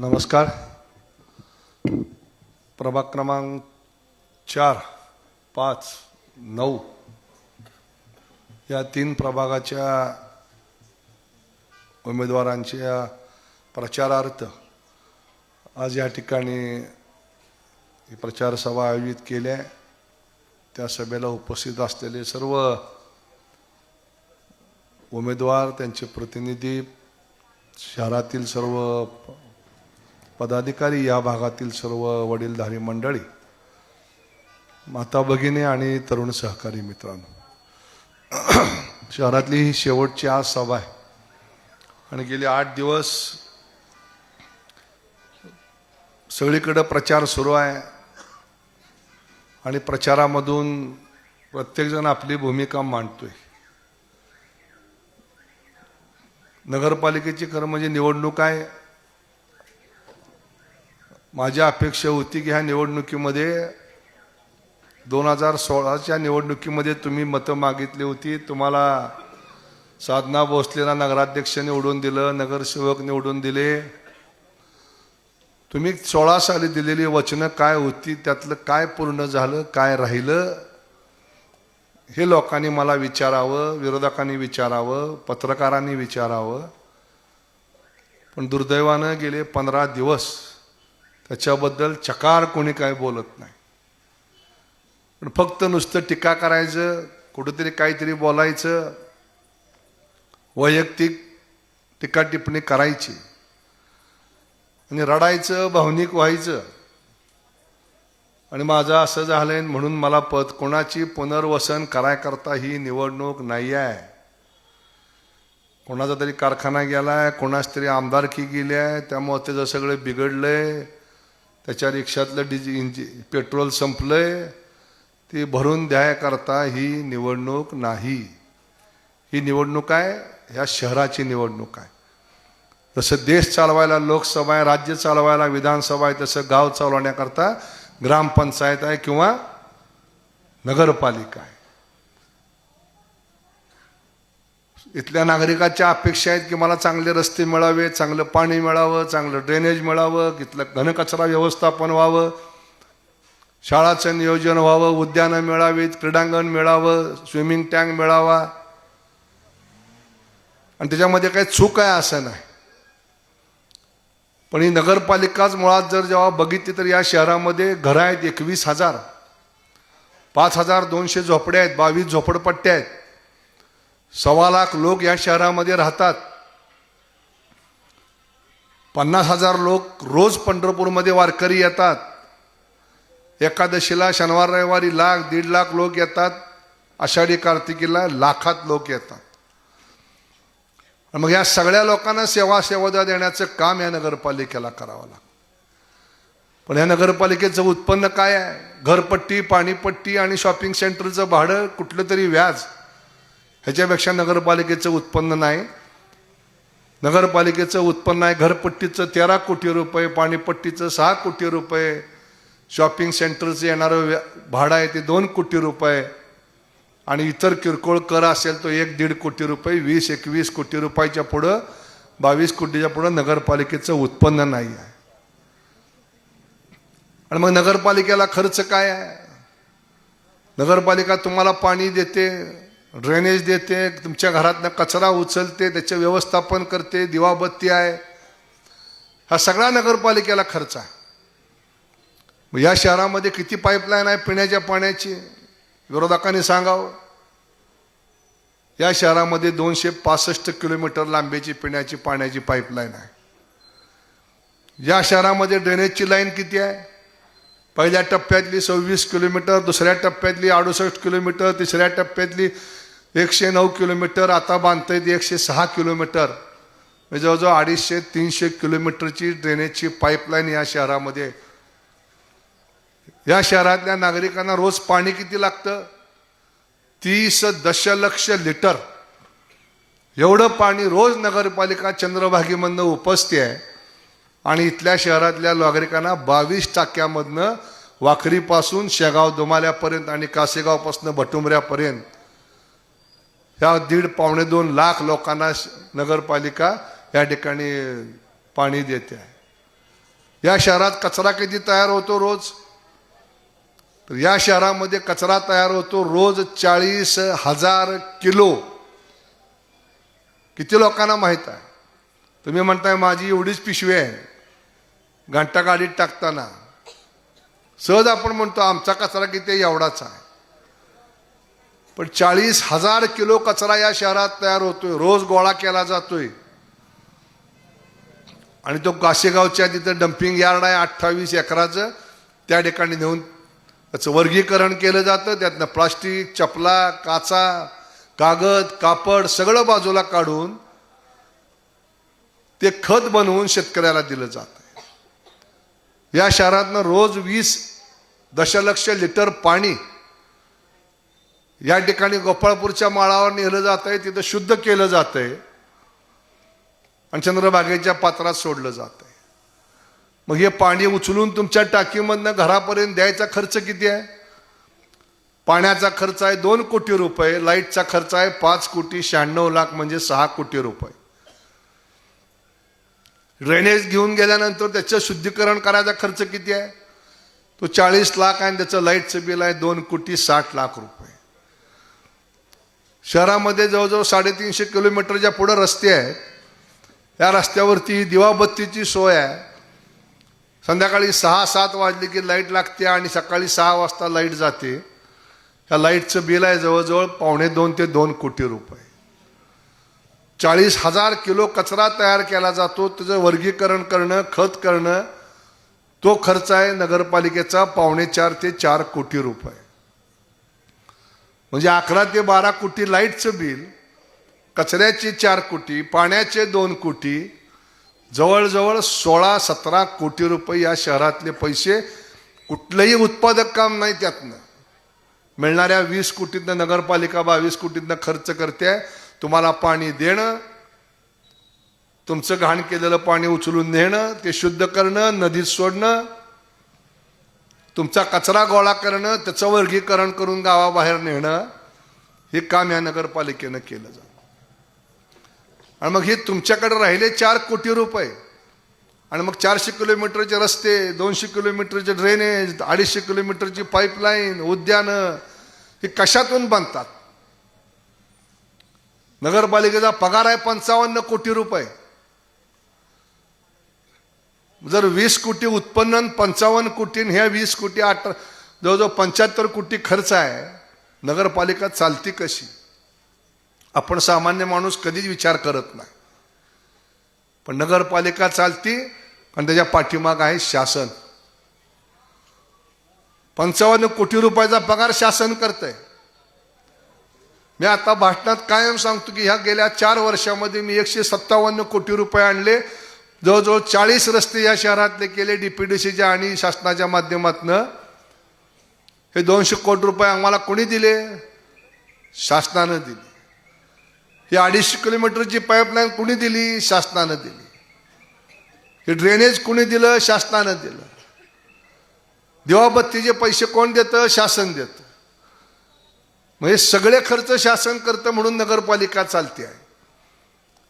नमस्कार. प्रभाग क्रमांक चार पाच नऊ या तीन प्रभागाच्या उमेदवारांच्या प्रचारार्थ आज या ठिकाणी ही प्रचार सभा आयोजित केल्या आहे. त्या सभेला उपस्थित असलेले सर्व उमेदवार त्यांचे प्रतिनिधी शहरातील सर्व पदाधिकारी या भागातील सर्व वडीलधारी मंडळी माता भगिनी आणि तरुण सहकारी मित्रांनो. शहरातली ही शेवटची आज सभा आहे. आणि गेले आठ दिवस सगळीकडं प्रचार सुरू आहे. आणि प्रचारामधून प्रत्येकजण आपली भूमिका मांडतोय. नगरपालिकेची खरं म्हणजे निवडणूक आहे. माझी अपेक्षा होती की ह्या निवडणुकीमध्ये दोन हजार सोळाच्या निवडणुकीमध्ये तुम्ही मतं मागितली होती. तुम्हाला साधना भोसलेला नगराध्यक्ष निवडून दिलं नगरसेवक निवडून दिले. तुम्ही सोळा साली दिलेली वचनं काय होती त्यातलं काय पूर्ण झालं काय राहिलं हे लोकांनी मला विचारावं विरोधकांनी विचारावं पत्रकारांनी विचारावं. पण दुर्दैवानं गेले पंधरा दिवस त्याच्याबद्दल चकार कोणी काय बोलत नाही. पण फक्त नुसतं टीका करायचं कुठंतरी काहीतरी बोलायचं वैयक्तिक टीका टिप्पणी करायची आणि रडायचं भावनिक व्हायचं. आणि माझं असं झालंय म्हणून मला पद कोणाची पुनर्वसन करायकरता ही निवडणूक नाही आहे. कोणाचा तरी कारखाना गेलाय कोणाच तरी आमदारकी गेली आहे त्यामुळे त्याचं सगळं बिघडलंय त्याच्या रिक्षातलं डिझी इंजि पेट्रोल संपलंय ती भरून द्यायकरता ही निवडणूक नाही. ही निवडणूक आहे ह्या शहराची निवडणूक आहे. जसं देश चालवायला लोकसभा आहे राज्य चालवायला विधानसभा आहे तसं गाव चालवण्याकरता ग्रामपंचायत आहे किंवा नगरपालिका आहे. इथल्या नागरिकाच्या अपेक्षा आहेत की मला चांगले रस्ते मिळावे चांगलं पाणी मिळावं चांगलं ड्रेनेज मिळावं इथलं घनकचरा व्यवस्थापन व्हावं शाळाचं नियोजन व्हावं उद्यानं मिळावीत क्रीडांगण मिळावं स्विमिंग टँक मिळावा. आणि त्याच्यामध्ये काही चूक आहे असं नाही. पण ही नगरपालिकाच मुळात जर जेव्हा बघितली तर या शहरामध्ये घरं आहेत एकवीस हजार. पाच हजार दोनशे झोपड्या आहेत बावीस झोपडपट्ट्या आहेत. सव्वा लाख लोक या शहरामध्ये राहतात. पन्नास हजार लोक रोज पंढरपूरमध्ये वारकरी येतात. एकादशीला शनिवार रविवारी लाख दीड लाख लोक येतात. आषाढी कार्तिकीला लाखात लोक येतात. मग या सगळ्या लोकांना सेवा सेवा देण्याचं काम या नगरपालिकेला करावं लागतं. पण या नगरपालिकेचं उत्पन्न काय आहे? घरपट्टी पाणीपट्टी आणि शॉपिंग सेंटरचं भाडं कुठलं तरी व्याज. ह्याच्यापेक्षा नगरपालिकेचं उत्पन्न नाही. नगरपालिकेचं उत्पन्न आहे घरपट्टीचं तेरा कोटी रुपये पाणीपट्टीचं सहा कोटी रुपये शॉपिंग सेंटरचं येणारं भाडं आहे ते दोन कोटी रुपये. आणि इतर किरकोळ कर असेल तो एक दीड कोटी रुपये वीस एकवीस कोटी रुपयाच्या पुढं बावीस कोटीच्या पुढं नगरपालिकेचं उत्पन्न नाही आहे. आणि मग नगरपालिकेला खर्च काय आहे? नगरपालिका तुम्हाला पाणी देते ड्रेनेज देते तुमच्या घरातनं कचरा उचलते त्याचे व्यवस्थापन करते दिवाबत्ती आहे. हा सगळा नगरपालिकेला खर्च आहे. या शहरामध्ये किती पाईपलाईन आहे पिण्याच्या पाण्याची? विरोधकांनी सांगावं. या शहरामध्ये दोनशे पासष्ट किलोमीटर लांबीची पिण्याची पाण्याची पाईपलाईन आहे. या शहरामध्ये ड्रेनेजची लाईन किती आहे? पहिल्या टप्प्यातली सव्वीस किलोमीटर दुसऱ्या टप्प्यातली अडुसष्ट किलोमीटर तिसऱ्या टप्प्यातली एकशे नऊ किलोमीटर आता बांधता येते एकशे सहा किलोमीटर. म्हणजे जवळजवळ अडीचशे तीनशे किलोमीटरची ड्रेनेजची पाईपलाईन या शहरामध्ये या शहरातल्या नागरिकांना रोज पाणी किती लागतं? तीस दशलक्ष लिटर. एवढं पाणी रोज नगरपालिका चंद्रभागीमधनं उपसते आहे. आणि इथल्या शहरातल्या नागरिकांना बावीस टाक्यामधनं वाखरीपासून शेगाव दुमाल्यापर्यंत आणि कासेगावपासून भटुंबऱ्यापर्यंत ह्या दीड पावणे दोन लाख लोकांना श- नगरपालिका या ठिकाणी पाणी देते आहे. या शहरात कचरा किती तयार होतो रोज? तर या शहरामध्ये कचरा तयार होतो रोज चाळीस हजार किलो. किती लोकांना माहीत आहे? तुम्ही म्हणताय माझी एवढीच पिशवी आहे. घंटा गाडीत टाकताना. सहज आपण म्हणतो आमचा कचरा किती एवढाच आहे. पण चाळीस हजार किलो कचरा या शहरात तयार होतोय. रोज गोळा केला जातोय. आणि तो काशेगावच्या तिथं डम्पिंग यार्ड आहे अठ्ठावीस एकराचं. त्या ठिकाणी नेऊन त्याचं वर्गीकरण केलं जातं. त्यातनं प्लास्टिक चपला काचा कागद कापड सगळं बाजूला काढून ते खत बनवून शेतकऱ्याला दिलं जातं या शहरातनं रोज वीस दशलक्ष लिटर पाणी या ठिकाणी गोपाळपूरच्या माळावर नेलं जात आहे तिथं शुद्ध केलं जात आहे आणि चंद्रभागेच्या पात्रात सोडलं जात आहे मग हे पाणी उचलून तुमच्या टाकीमधनं घरापर्यंत द्यायचा खर्च किती आहे? पाण्याचा खर्च आहे दोन कोटी रुपये लाईटचा खर्च आहे पाच कोटी शहाण्णव लाख म्हणजे सहा कोटी रुपये. ड्रेनेज घेऊन गेल्यानंतर त्याचं शुद्धीकरण करायचा खर्च किती आहे? तो चाळीस लाख आहे आणि त्याचं लाईटचं बिल आहे दोन कोटी साठ लाख रुपये. शहरामध्ये जवळजवळ साडेतीनशे किलोमीटरच्या पुढं रस्ते आहेत. या रस्त्यावरती दिवाबत्तीची सोय आहे. संध्याकाळी सहा सात वाजली की लाइट लागते आणि सकाळी सहा वाजता लाइट जाते. या लाईटचं बिल आहे जवळजवळ पावणे दोन ते दोन कोटी रुपये. चाळीस हजार किलो कचरा तयार केला जातो. त्याचं वर्गीकरण करणं खत करणं तो खर्च आहे नगरपालिकेचा पावणे चार ते चार कोटी रुपये. म्हणजे अकरा ते बारा कोटी लाईटचं बिल कचऱ्याचे चार कोटी पाण्याचे दोन कोटी जवळजवळ सोळा सतरा कोटी रुपये या शहरातले पैसे कुठलंही उत्पादक काम नाही त्यातनं. मिळणाऱ्या वीस कोटीतनं नगरपालिका बावीस कोटीतनं खर्च करते तुम्हाला पाणी देणं तुमचं घाण केलेलं पाणी उचलून नेणं ते शुद्ध करणं नदीत सोडणं तुमचा कचरा गोळा करणं त्याचं वर्गीकरण करून गावाबाहेर नेणं हे काम या नगरपालिकेनं केलं जातं. आणि मग हे तुमच्याकडे राहिले चार कोटी रुपये. आणि मग चारशे किलोमीटरचे रस्ते दोनशे किलोमीटरचे ड्रेनेज अडीचशे किलोमीटरची पाईपलाईन उद्यानं हे कशातून बांधतात नगरपालिकेचा पगार आहे पंचावन्न कोटी रुपये. जर वीस कोटी उत्पन्न पंचावन्न कोटी ह्या वीस कोटी आठ जवळजवळ पंच्याहत्तर कोटी खर्च आहे नगरपालिका चालती कशी? आपण सामान्य माणूस कधीच विचार करत नाही. पण नगरपालिका चालती पण त्याच्या पाठीमाग आहे शासन. पंचावन्न कोटी रुपयाचा पगार शासन करतंय. मी आता भाषणात कायम सांगतो की ह्या गेल्या चार वर्षामध्ये मी एकशे सत्तावन्न कोटी रुपये आणले. जवळजवळ चाळीस रस्ते या शहरातले केले डीपीडीसीच्या आणि शासनाच्या माध्यमातनं. हे दोनशे कोटी रुपये आम्हाला कोणी दिले? शासनानं दिले. ही अडीचशे किलोमीटरची पाईपलाईन कुणी दिली? शासनानं दिली. हे ड्रेनेज कुणी दिलं? शासनानं दिलं. दिवाबत्तीचे पैसे कोण देतं? शासन देतं. म्हणजे सगळे खर्च शासन करतं म्हणून नगरपालिका चालते आहे.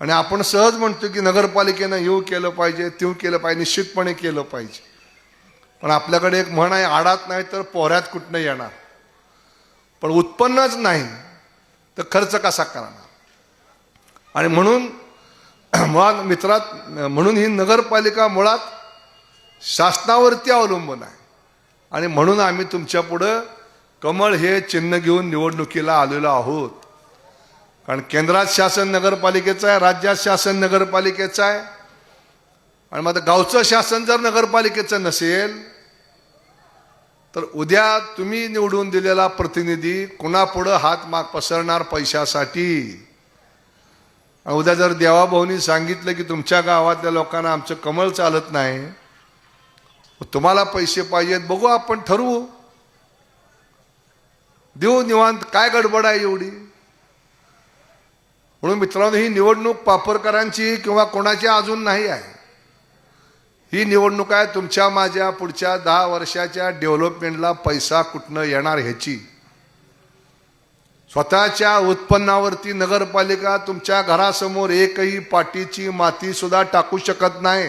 आणि आपण सहज म्हणतो की नगरपालिकेनं येऊ केलं पाहिजे तेऊ केलं पाहिजे निश्चितपणे केलं पाहिजे. पण आपल्याकडे एक म्हण आहे आडात नाही तर पोहऱ्यात कुठनं येणार? पण उत्पन्नच नाही तर खर्च कसा करणार? आणि म्हणून मुळात मित्रात म्हणून ही नगरपालिका मुळात शासनावरती अवलंबून आहे. आणि म्हणून आम्ही तुमच्या पुढं कमळ हे चिन्ह घेऊन निवडणुकीला आलेलो आहोत. कारण केंद्रात शासन नगरपालिकेचं आहे राज्यात शासन नगरपालिकेचं आहे. आणि मग आता गावचं शासन जर नगरपालिकेचं नसेल तर उद्या तुम्ही निवडून दिलेला प्रतिनिधी कुणापुढं हात माग पसरणार पैशासाठी? उद्या जर देवाभाऊनी सांगितलं की तुमच्या गावातल्या लोकांना आमचं कमळ चालत नाही तुम्हाला पैसे पाहिजेत बघू आपण ठरवू. देऊ निवांत काय गडबड आहे एवढी? म्हणून मित्रांनो ही निवडणूक पापरकरांची किंवा कोणाची अजून नाही आहे. ही निवडणूक आहे तुमच्या माझ्या पुढच्या दहा वर्षाच्या डेव्हलपमेंटला पैसा कुठनं येणार ह्याची. स्वतःच्या उत्पन्नावरती नगरपालिका तुमच्या घरासमोर एकही पाटीची माती सुद्धा टाकू शकत नाही.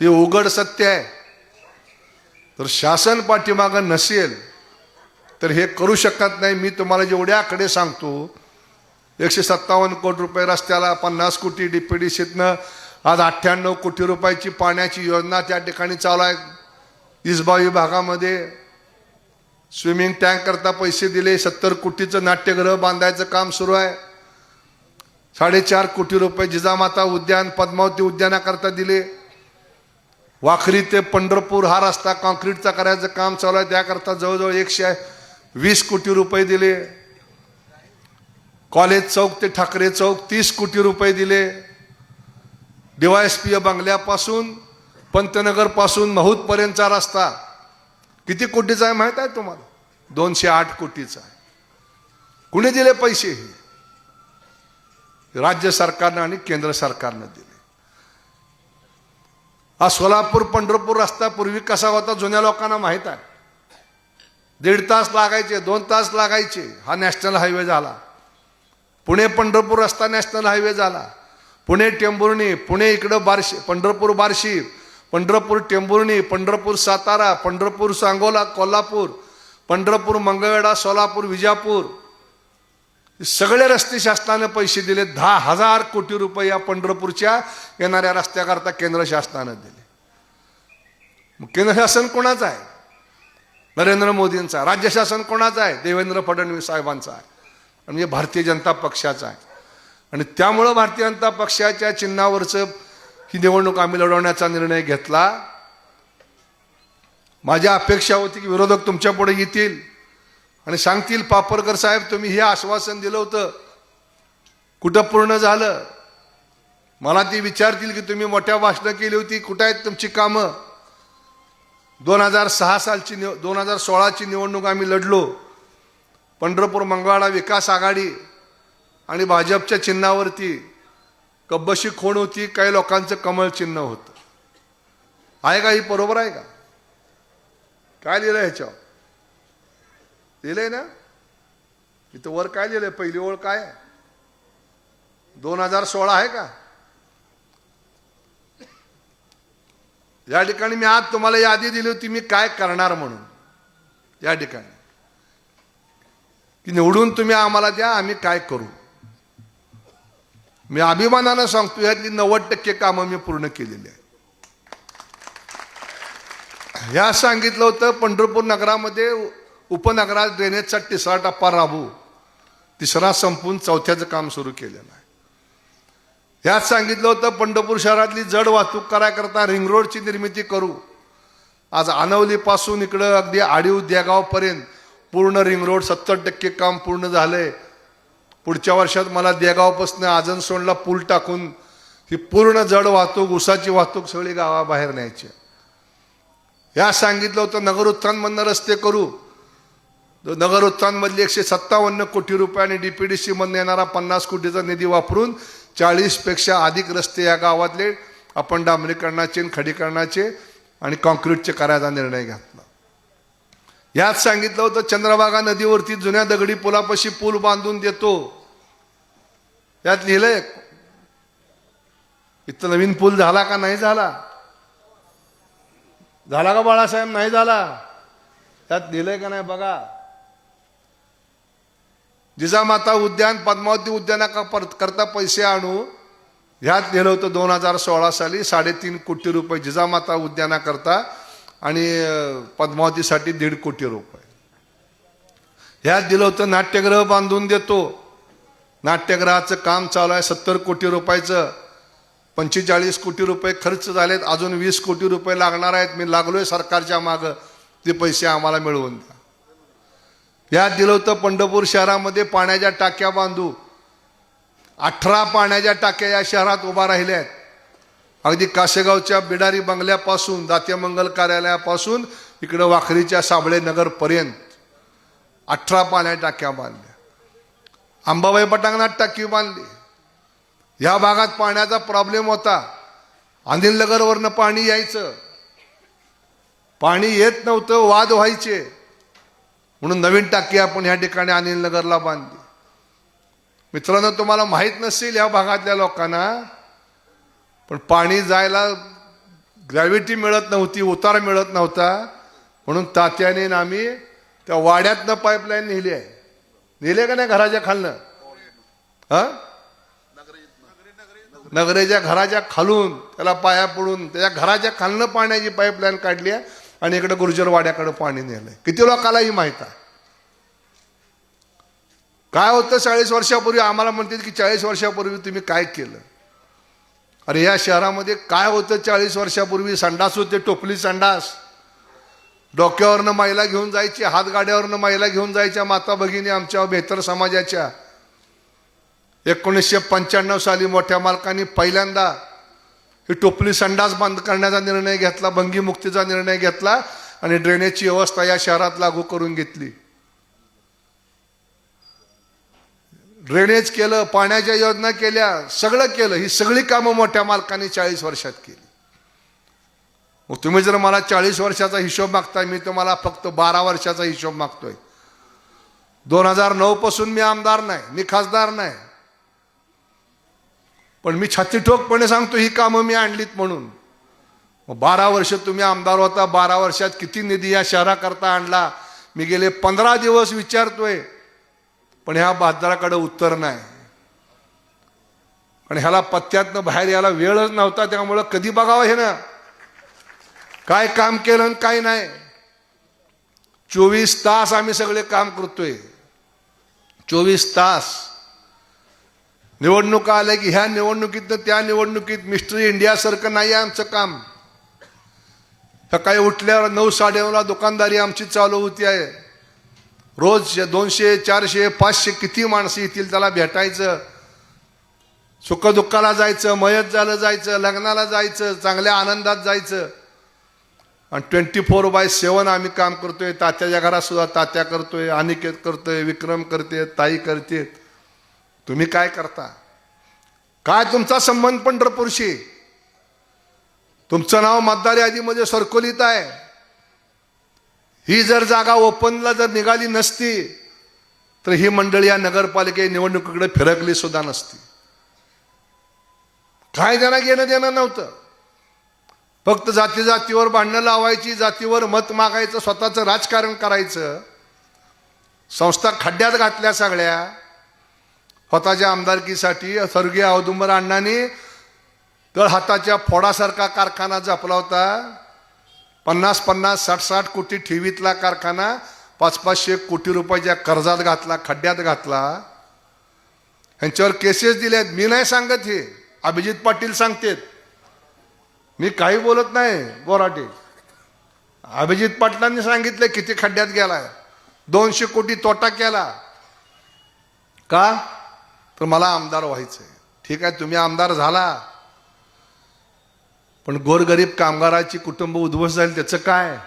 हे उघड सत्य आहे. तर शासन पाठीमागं नसेल तर हे करू शकत नाही. मी तुम्हाला जेवढ्याकडे सांगतो एकशे सत्तावन्न कोटी रुपये रस्त्याला पन्नास कोटी डीपीडीसीतनं आज अठ्ठ्याण्णव कोटी रुपयाची पाण्याची योजना त्या ठिकाणी चालू आहे. इसबा विभागामध्ये स्विमिंग टँक करता पैसे दिले सत्तर कोटीचं नाट्यगृह बांधायचं काम सुरू आहे. साडेचार कोटी रुपये जिजामाता उद्यान पद्मावती उद्यानाकरता दिले. वाखरी ते पंढरपूर हा रस्ता कॉन्क्रीटचा करायचं काम चालू आहे. त्याकरता जवळजवळ एकशे वीस कोटी रुपये दिले. कॉलेज चौक ते ठाकरे चौक तीस कोटी रुपये दिले. डीवायएसपी बंगल्यापासून पंतनगरपासून महूदपर्यंतचा रस्ता. किती कोटीचा आहे माहीत आहे तुम्हाला? दोनशे आठ कोटीचा आहे. कुणी दिले पैसे हे? राज्य सरकारनं आणि केंद्र सरकारनं दिले. हा सोलापूर पंढरपूर रस्ता पूर्वी कसा होता जुन्या लोकांना माहीत आहे. दीड तास लागायचे दोन तास लागायचे. हा नॅशनल हायवे झाला. पुणे पंढरपूर रस्ता नॅशनल हायवे झाला. पुणे टेंभुर्णी पुणे इकडं बार्शी पंढरपूर बार्शी पंढरपूर टेंभुर्णी पंढरपूर सातारा पंढरपूर सांगोला कोल्हापूर पंढरपूर मंगळवेढा सोलापूर विजापूर. सगळे रस्ते शासनाने पैसे दिले. दहा हजार कोटी रुपये या पंढरपूरच्या येणाऱ्या रस्त्याकरता केंद्र शासनानं दिले. मग केंद्र शासन कोणाचं आहे? नरेंद्र मोदींचा राज्य शासन कोणाचं आहे? देवेंद्र फडणवीस साहेबांचा आहे. म्हणजे भारतीय जनता पक्षाचा आहे. आणि त्यामुळं भारतीय जनता पक्षाच्या चिन्हावरचं ही निवडणूक आम्ही लढवण्याचा निर्णय घेतला. माझ्या अपेक्षा होती की विरोधक तुमच्यापुढे येतील. आणि सांगतील पापरकर साहेब तुम्ही हे आश्वासन दिलं होतं. कुठं पूर्ण झालं? मला ती विचारतील की तुम्ही मोठ्या भाषणं केली होती. कुठं आहेत तुमची कामं? दोन हजार सहा सालची निव दोन हजार सोळाची निवडणूक आम्ही लढलो. पंढरपूर मंगळवाडा विकास आघाडी आणि भाजपच्या चिन्हावरती कब्बशी खोण होती काही लोकांचं कमळ चिन्ह होतं. आहे का ही बरोबर आहे का? काय लिहिलं ह्याच्यावर? लिहिलंय ना? इथं वर काय लिहिलंय? पहिली ओळ काय? दोन हजार सोळा आहे का? या ठिकाणी मी आज तुम्हाला यादी दिली होती मी काय करणार म्हणून? या ठिकाणी. की निवडून तुम्ही आम्हाला द्या आम्ही काय करू? मी अभिमानानं सांगतो यातली नव्वद टक्के कामं मी पूर्ण केलेली आहे ह्या सांगितलं होतं पंढरपूर नगरामध्ये उपनगरात ड्रेनेजचा तिसरा टप्पा राबू तिसरा संपून चौथ्याचं काम सुरू केलेलं आहे. ह्यात सांगितलं होतं पंढरपूर शहरातली जड वाहतूक करायकरता रिंग रोडची निर्मिती करू. आज आनवलीपासून इकडं अगदी आडीव देगावपर्यंत पूर्ण रिंग रोड सत्तर टक्के काम पूर्ण झालंय. पुढच्या वर्षात मला देगावपासून आजनसोंडला पूल टाकून ही पूर्ण जड वाहतूक उसाची वाहतूक सगळी गावाबाहेर न्यायची ह्या सांगितलं होतं नगर उत्थानमधनं रस्ते करू. नगर उत्थानमधली एकशे सत्तावन्न कोटी रुपये आणि डी पी डी सीमधून येणारा पन्नास कोटीचा निधी वापरून चाळीसपेक्षा अधिक रस्ते या गावातले आपण डांबरीकरणाचे आणि खडीकरणाचे आणि कॉन्क्रीटचे करायचा निर्णय घेतला. यात सांगितलं होतं चंद्रभागा नदीवरती जुन्या दगडी पुलापाशी पूल बांधून देतो. यात लिहिलंय इथं नवीन पूल झाला का नाही झाला? झाला का बाळासाहेब? नाही झाला. त्यात लिहिलंय का नाही बघा. जिजामाता उद्यान पद्मावती उद्याना करता पैसे आणू. ह्यात लिहिलं होतं दोन हजार सोळा साली साडेतीन कोटी रुपये जिजामाता उद्यानाकरता आणि पद्मावतीसाठी दीड कोटी रुपये. ह्यात दिलं होतं नाट्यगृह बांधून देतो. नाट्यगृहाचं काम चालू आहे सत्तर कोटी रुपयाचं. पंचेचाळीस कोटी रुपये खर्च झालेत अजून वीस कोटी रुपये लागणार आहेत. मी लागलोय सरकारच्या मागं ते पैसे आम्हाला मिळवून द्या. यात दिलं होतं पंढरपूर शहरामध्ये पाण्याच्या टाक्या बांधू. अठरा पाण्याच्या टाक्या या शहरात उभा राहिल्या आहेत. अगदी कासेगावच्या बिडारी बंगल्यापासून दात्यमंगल कार्यालयापासून इकडं वाखरीच्या साबळे नगरपर्यंत अठरा पाण्या टाक्या बांधल्या. अंबाबाई पटांगणात टाकी बांधली. ह्या भागात पाण्याचा प्रॉब्लेम होता. अनिलनगरवरनं पाणी यायचं. पाणी येत नव्हतं वाद व्हायचे. म्हणून नवीन टाकी आपण ह्या ठिकाणी अनिल नगरला बांधली. मित्रांनो तुम्हाला माहीत नसेल या भागातल्या लोकांना पण पाणी जायला ग्रॅव्हिटी मिळत नव्हती उतार मिळत नव्हता. म्हणून तात्याने आम्ही त्या वाड्यातनं पाईपलाईन नेली आहे. नेली आहे का नाही घराच्या खालनं? हा? नगरेच्या घराच्या खालून त्याला पाया पडून त्याच्या घराच्या खालनं पाण्याची पाईपलाईन काढली आहे आणि इकडे गुर्जर वाड्याकडे पाणी नेलंय. किती लोकांनाही माहीत आहे? काय होतं चाळीस वर्षापूर्वी? आम्हाला म्हणतात की चाळीस वर्षापूर्वी तुम्ही काय केलं? अरे या शहरामध्ये काय होतं चाळीस वर्षापूर्वी? संडास होते टोपली संडास. डोक्यावरनं महिला घेऊन जायची हातगाड्यावरनं महिला घेऊन जायच्या माता भगिनी आमच्या बेहतर समाजाच्या. एकोणीसशे पंच्याण्णव साली मोठ्या मालकांनी पहिल्यांदा ही टोपली संडास बंद करण्याचा निर्णय घेतला भंगीमुक्तीचा निर्णय घेतला आणि ड्रेनेजची व्यवस्था या शहरात लागू करून घेतली. ड्रेनेज केलं पाण्याच्या योजना केल्या सगळं केलं ही सगळी कामं मोठ्या मालकाने चाळीस वर्षात केली. मग तुम्ही जर मला चाळीस वर्षाचा हिशोब मागताय मी तुम्हाला फक्त बारा वर्षाचा हिशोब मागतोय. दोन हजार नऊ पासून मी आमदार नाही मी खासदार नाही. पण मी छाती ठोकपणे सांगतो ही कामं मी आणलीत म्हणून. बारा वर्ष तुम्ही आमदार होता बारा वर्षात किती निधी या शहराकरता आणला? मी गेले पंधरा दिवस विचारतोय पण ह्या बाजाराकडे उत्तर नाही. आणि ह्याला पत्त्यातनं बाहेर यायला वेळच नव्हता त्यामुळं कधी बघावं हे ना? काय काम केलं आणि काय नाही. चोवीस तास आम्ही सगळे काम करतोय. चोवीस तास. निवडणुका आल्या की ह्या निवडणुकीतनं त्या निवडणुकीत मिस्टर इंडियासारखं नाही आहे आमचं काम. सकाळी उठल्यावर नऊ साडेनऊला दुकानदारी आमची चालू होती आहे. रोज दोनशे चारशे पाचशे किती माणसं येतील त्याला भेटायचं? सुखदुःखाला जायचं मयत झालं जायचं लग्नाला जायचं चांगल्या आनंदात जायचं. आणि ट्वेंटी फोर बाय सेवन आम्ही काम करतोय तात्याच्या घरात सुद्धा तात्या करतोय अनिकेत करतोय विक्रम करते ताई करते. तुम्ही काय करता? काय तुमचा संबंध पंढरपूरशी? तुमचं नाव मतदार यादीमध्ये सरकोलीत आहे. ही जर जागा ओपनला जर निघाली नसती तर ही मंडळी या नगरपालिके निवडणुकीकडे फिरकली सुद्धा नसती. काय त्यांना घेणं देणं नव्हतं. फक्त जाती जातीवर भांडणं लावायची जातीवर मत मागायचं स्वतःचं राजकारण करायचं. संस्था खड्ड्यात घातल्या सगळ्या. स्वतःच्या आमदारकीसाठी स्वर्गीय औदुंबर अण्णांनी तर हाताच्या फोडासारखा कारखाना जपला होता. पन्नास पन्नास साठ साठ कोटी ठेवीतला कारखाना पाच पाचशे कोटी रुपयाच्या कर्जात घातला खड्ड्यात घातला. ह्यांच्यावर केसेस दिल्यात मी नाही सांगत हे. अभिजित पाटील सांगतेत. मी काही बोलत नाही बोराटे अभिजित पाटलांनी सांगितलं किती खड्ड्यात गेलाय? दोनशे कोटी तोटा केला. का? तर मला आमदार व्हायचंय. ठीक आहे तुम्ही आमदार झाला. पण गोरगरीब कामगाराची कुटुंब उद्ध्वस्त झाली त्याचं काय?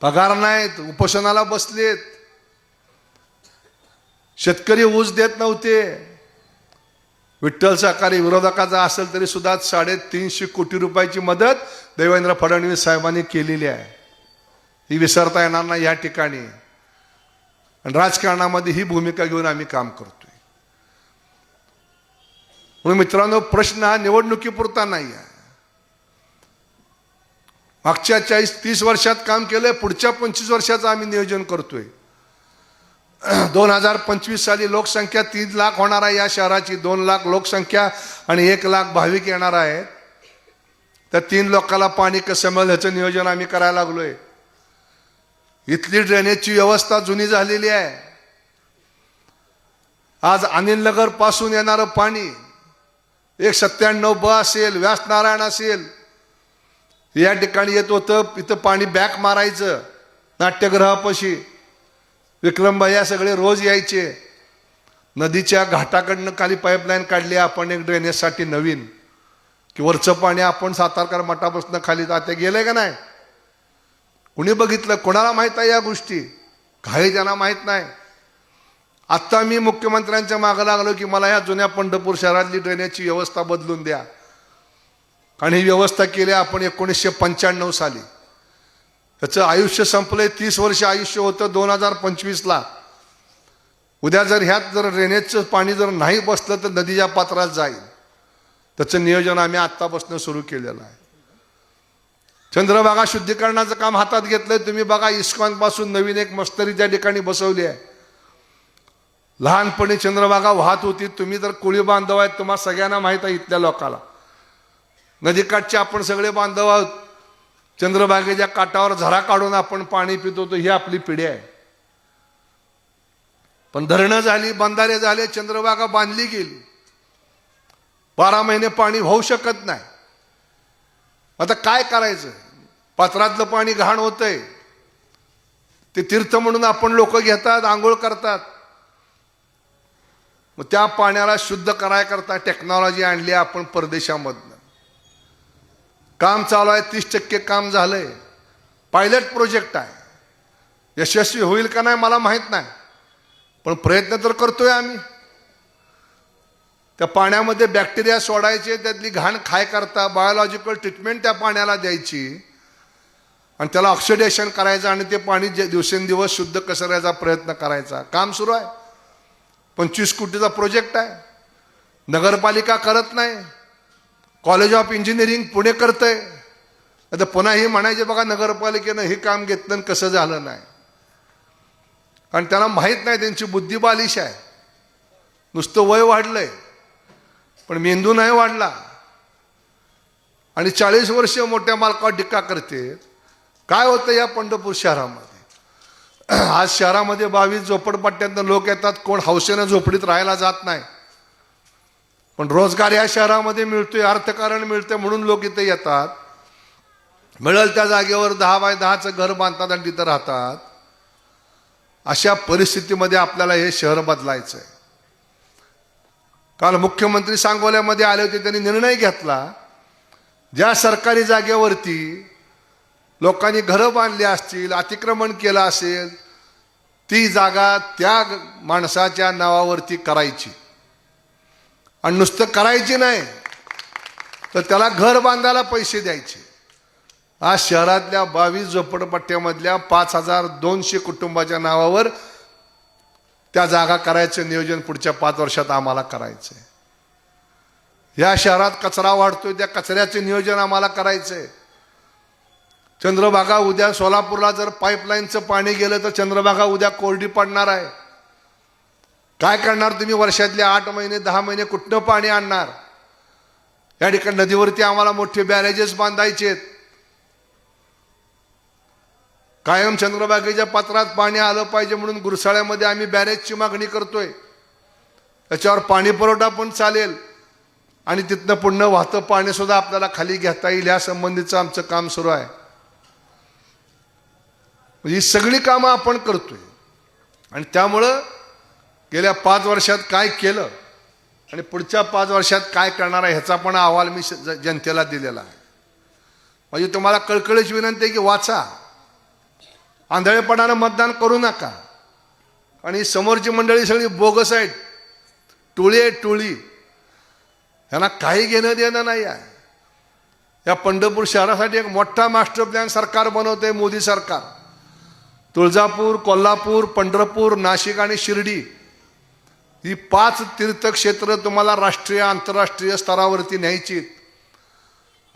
पगार नाहीत उपोषणाला बसलेत. शेतकरी ऊस देत नव्हते. विठ्ठल सहकारी विरोधकाचा असेल तरी सुद्धा साडेतीनशे कोटी रुपयाची मदत देवेंद्र फडणवीस साहेबांनी केलेली आहे. ही विसरता येणार नाही या ठिकाणी. आणि राजकारणामध्ये ही भूमिका घेऊन आम्ही काम करतोय. म्हणून मित्रांनो प्रश्न हा निवडणुकीपुरता नाही आहे मागच्या चाळीस तीस वर्षात काम केलंय पुढच्या पंचवीस वर्षाचं आम्ही नियोजन करतोय. दोन हजार पंचवीस साली लोकसंख्या तीन लाख होणार आहे या शहराची दोन लाख लोकसंख्या आणि एक लाख भाविक येणार आहेत त्या तीन लोकांना पाणी कसं मिळेल ह्याचं नियोजन आम्ही करायला लागलोय. इथली ड्रेनेजची व्यवस्था जुनी झालेली आहे. आज अनिल नगरपासून येणारं पाणी एक सत्त्याण्णव ब असेल व्यासनारायण असेल या ठिकाणी येत होतं इथं पाणी बॅक मारायचं नाट्यगृहापाशी विक्रमबाई या सगळे रोज यायचे. नदीच्या घाटाकडनं खाली पाईपलाईन काढली आपण एक ड्रेनेजसाठी नवीन. की वरचं पाणी आपण सातारकर मठापासून खाली जाते गेलंय का नाही? कुणी बघितलं? कोणाला माहीत आहे या गोष्टी? काही त्यांना माहीत नाही. आत्ता मी मुख्यमंत्र्यांच्या मागं लागलो की मला या जुन्या पंढरपूर शहरातली ड्रेनेजची व्यवस्था बदलून द्या. आणि ही व्यवस्था केली आपण एकोणीसशे पंच्याण्णव साली. त्याचं आयुष्य संपलंय तीस वर्ष आयुष्य होतं दोन हजार पंचवीसला. उद्या जर ह्यात जर ड्रेनेजचं पाणी जर नाही बसलं तर नदीच्या पात्रात जाईल. त्याचं नियोजन आम्ही आत्तापासून सुरू केलेलं आहे. चंद्रभागा शुद्धीकरणाचं काम हातात घेतलंय. तुम्ही बघा इस्कॉनपासून नवीन एक मस्तरी त्या ठिकाणी बसवली आहे. लहानपणी चंद्रभागा वाहत होती. तुम्ही जर कुळी बांधव आहेत तुम्हाला सगळ्यांना माहीत आहे इथल्या लोकाला. नदीकाठचे आपण सगळे बांधव आहोत. चंद्रभागेच्या काठावर झरा काढून आपण पाणी पितो तो ही आपली पिढी आहे. पण धरणं झाली बंधारे झाले चंद्रभागा बांधली गेली. बारा महिने पाणी होऊ शकत नाही. आता काय करायचं? पात्रातलं पाणी घाण होतंय. ते तीर्थ म्हणून आपण लोक घेतात आंघोळ करतात. मग त्या पाण्याला शुद्ध करायकरता टेक्नॉलॉजी आणली आपण परदेशामधनं. काम चालू आहे तीस टक्के काम झालंय. पायलट प्रोजेक्ट आहे. यशस्वी होईल का नाही मला माहीत नाही. पण प्रयत्न तर करतोय आम्ही. त्या पाण्यामध्ये बॅक्टेरिया सोडायचे त्यातली घाण खाय करता बायोलॉजिकल ट्रीटमेंट त्या पाण्याला द्यायची. आणि त्याला ऑक्सिडेशन करायचं आणि ते पाणी जे दिवसेंदिवस शुद्ध कसरायचा प्रयत्न करायचा. काम सुरू आहे. पंचवीस कोटीचा प्रोजेक्ट आहे. नगरपालिका करत नाही. कॉलेज ऑफ इंजिनिअरिंग पुणे करतंय. आता पुन्हा हे म्हणायचे बघा नगरपालिकेनं हे काम घेतलं आणि कसं झालं नाही. कारण त्यांना माहीत नाही त्यांची बुद्धी बालिश आहे. नुसतं वय वाढलंय. पण मेंदू नाही वाढला. आणि चाळीस वर्ष मोठ्या मालकावर टीका करते. काय होतं या पंढरपूर शहरामध्ये? आज शहरामध्ये बावीस झोपडपट्ट्यातनं लोक येतात. कोण हौसेनं झोपडीत राहायला जात नाही. पण रोजगार या शहरामध्ये मिळतोय अर्थकारण मिळतं म्हणून लोक इथे येतात. मिळेल त्या जागेवर दहा बाय दहाचं घर बांधतात आणि तिथं राहतात. अशा परिस्थितीमध्ये आपल्याला हे शहर बदलायचं आहे काल मुख्यमंत्री सांगोल्यामध्ये आले होते त्यांनी निर्णय घेतला. ज्या सरकारी जागेवरती लोकांनी घरं बांधली असतील अतिक्रमण केलं असेल ती जागा त्या माणसाच्या नावावरती करायची. आणि नुसतं करायची नाही. तर त्याला घर बांधायला पैसे द्यायचे. आज शहरातल्या बावीस झोपडपट्ट्यामधल्या पाच हजार दोनशे कुटुंबाच्या नावावर त्या जागा करायचं नियोजन पुढच्या पाच वर्षात आम्हाला करायचंय. या शहरात कचरा वाढतोय त्या कचऱ्याचं नियोजन आम्हाला करायचंय. चंद्रभागा उद्या सोलापूरला जर पाईपलाईनचं पाणी गेलं तर चंद्रभागा उद्या कोरडी पडणार आहे. काय करणार तुम्ही वर्षातले आठ महिने दहा महिने कुठनं पाणी आणणार? या ठिकाणी नदीवरती आम्हाला मोठे बॅरेजेस बांधायचे आहेत. कायम चंद्रबागेच्या पात्रात पाणी आलं पाहिजे म्हणून गुरसाळ्यामध्ये आम्ही बॅरेजची मागणी करतोय. त्याच्यावर पाणी पुरवठा पण चालेल. आणि तिथनं पुन्हा वाहतं पाणी सुद्धा आपल्याला खाली घेता येईल या संबंधीचं आमचं काम सुरू आहे. म्हणजे ही सगळी कामं आपण करतोय. आणि त्यामुळं गेल्या पाच वर्षात काय केलं आणि पुढच्या पाच वर्षात काय करणार आहे ह्याचा पण अहवाल मी जनतेला दिलेला आहे. म्हणजे तुम्हाला कळकळीची विनंती आहे की वाचा. आंधळेपणानं मतदान करू नका. आणि समोरची मंडळी सगळी बोगस आहेत टोळी आहे टोळी ह्यांना काही घेणं देणं नाही आहे. या पंढरपूर शहरासाठी एक मोठा मास्टर प्लॅन सरकार बनवते मोदी सरकार. तुळजापूर कोल्हापूर पंढरपूर नाशिक आणि शिर्डी. ही पाच तीर्थक्षेत्र तुम्हाला राष्ट्रीय आंतरराष्ट्रीय स्तरावरती न्यायची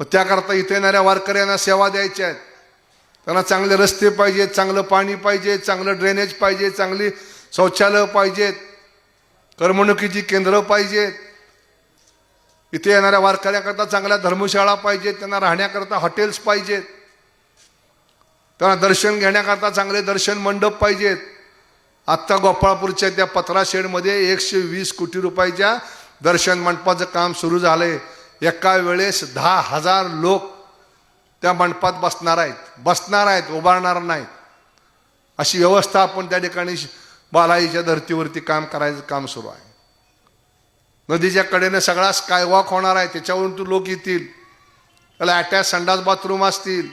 मग त्याकरता इथे येणाऱ्या वारकऱ्यांना सेवा द्यायच्या आहेत. त्यांना चांगले रस्ते पाहिजेत चांगलं पाणी पाहिजे चांगलं ड्रेनेज पाहिजे चांगली शौचालय पाहिजेत करमणुकीची केंद्र पाहिजेत इथे येणाऱ्या वारकऱ्याकरता चांगल्या धर्मशाळा पाहिजेत त्यांना राहण्याकरता हॉटेल्स पाहिजेत. त्यांना दर्शन घेण्याकरता चांगले दर्शन मंडप पाहिजेत. आत्ता गोपाळपूरच्या त्या पत्रा शेडमध्ये एकशे वीस कोटी रुपयाच्या दर्शन मंडपाचं काम सुरू झालंय. एका वेळेस दहा हजार लोक त्या मंडपात बसणार आहेत. बसणार आहेत उभारणार नाहीत. अशी व्यवस्था आपण त्या ठिकाणी श- बालाईच्या धर्तीवरती काम करायचं काम सुरू आहे. नदीच्या कडेने सगळा स्कायवॉक होणार आहे. त्याच्यावरून तू लोक येतील. त्याला अटॅच संडास बाथरूम असतील.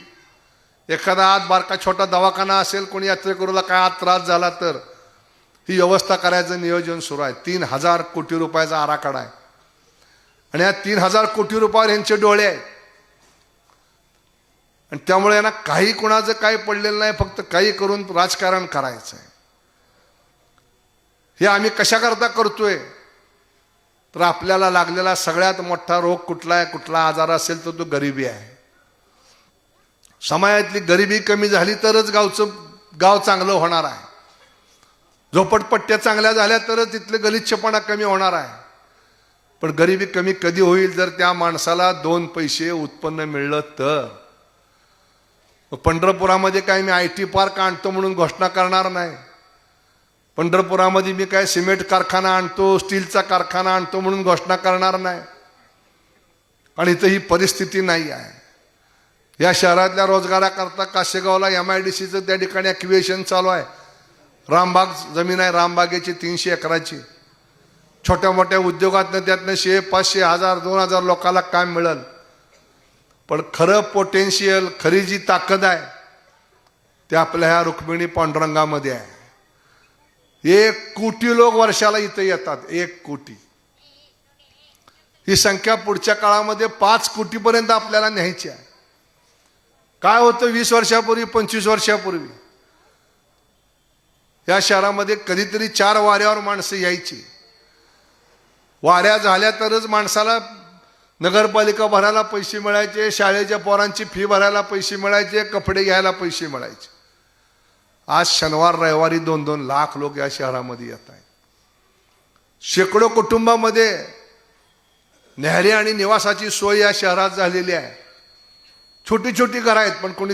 एखादा आत बारका छोटा दवाखाना असेल कोणी यात्रेकरूला काय आत त्रास झाला तर. ही व्यवस्था करायचं नियोजन सुरू आहे. तीन हजार कोटी रुपयाचा आराखडा आहे. आणि या तीन हजार कोटी रुपयावर यांचे डोळे आहेत. आणि त्यामुळे यांना काही कोणाचं काही पडलेलं नाही फक्त काही करून राजकारण करायचं आहे हे आम्ही कशाकरता करतोय? तर आपल्याला लागलेला सगळ्यात मोठा रोग कुठला आहे कुठला आजार असेल तर तो गरिबी आहे. समाजातली गरिबी कमी झाली तरच गावचं गाव चांगलं होणार आहे. झोपडपट्ट्या चांगल्या झाल्या तरच तिथलं गलिच्छपणा कमी होणार आहे. पण गरिबी कमी कधी होईल जर त्या माणसाला दोन पैसे उत्पन्न मिळलं तर? पंढरपुरामध्ये काय मी आय टी पार्क आणतो म्हणून घोषणा करणार नाही. पंढरपुरामध्ये मी काय सिमेंट कारखाना आणतो स्टीलचा कारखाना आणतो म्हणून घोषणा करणार नाही. आणि इथं ही परिस्थिती नाही आहे. या शहरातल्या रोजगाराकरता काशेगावला एम आय डी सीचं त्या ठिकाणी ॲक्युएशन चालू आहे. रामबाग जमीन आहे रामबागेची तीनशे एकराची. छोट्या मोठ्या उद्योगातनं त्यातनं शे पाचशे हजार दोन हजार लोकांना काम मिळेल. पण खरं पोटेन्शियल खरी जी ताकद आहे ते आपल्या ह्या रुक्मिणी पांडुरंगामध्ये आहे. एक कोटी लोक वर्षाला इथं येतात एक कोटी. ही संख्या पुढच्या काळामध्ये पाच कोटीपर्यंत आपल्याला न्यायची आहे. काय होतं वीस वर्षापूर्वी पंचवीस वर्षापूर्वी? या शहरामध्ये कधीतरी चार वाऱ्यावर माणसं यायची. वाऱ्या झाल्या तरच माणसाला नगरपालिका भरायला पैसे मिळायचे शाळेच्या पोरांची फी भरायला पैसे मिळायचे कपडे घ्यायला पैसे मिळायचे. आज शनिवार रविवारी दोन दोन लाख लोक या शहरामध्ये येत आहेत. शेकडो कुटुंबामध्ये न्याहारी आणि निवासाची सोय या शहरात झालेली आहे. छोटी छोटी घरं आहेत पण कोणी